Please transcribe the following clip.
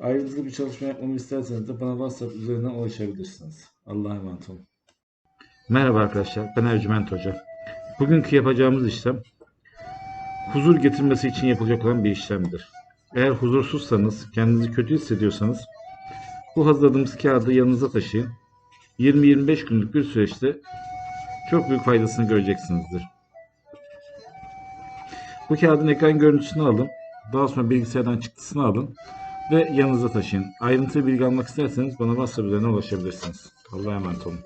Ayrıntılı bir çalışma yapmamı isterseniz de bana WhatsApp üzerinden ulaşabilirsiniz. Allah'a emanet olun. Merhaba arkadaşlar, ben Ercüment Hoca. Bugünkü yapacağımız işlem huzur getirmesi için yapılacak olan bir işlemdir. Eğer huzursuzsanız, kendinizi kötü hissediyorsanız bu hazırladığımız kağıdı yanınıza taşıyın. 20-25 günlük bir süreçte çok büyük faydasını göreceksinizdir. Bu kağıdın ekran görüntüsünü alın. Daha sonra bilgisayardan çıktısını alın ve yanınıza taşıyın. Ayrıntılı bilgi almak isterseniz bana WhatsApp üzerinden ulaşabilirsiniz. Allah'a emanet olun.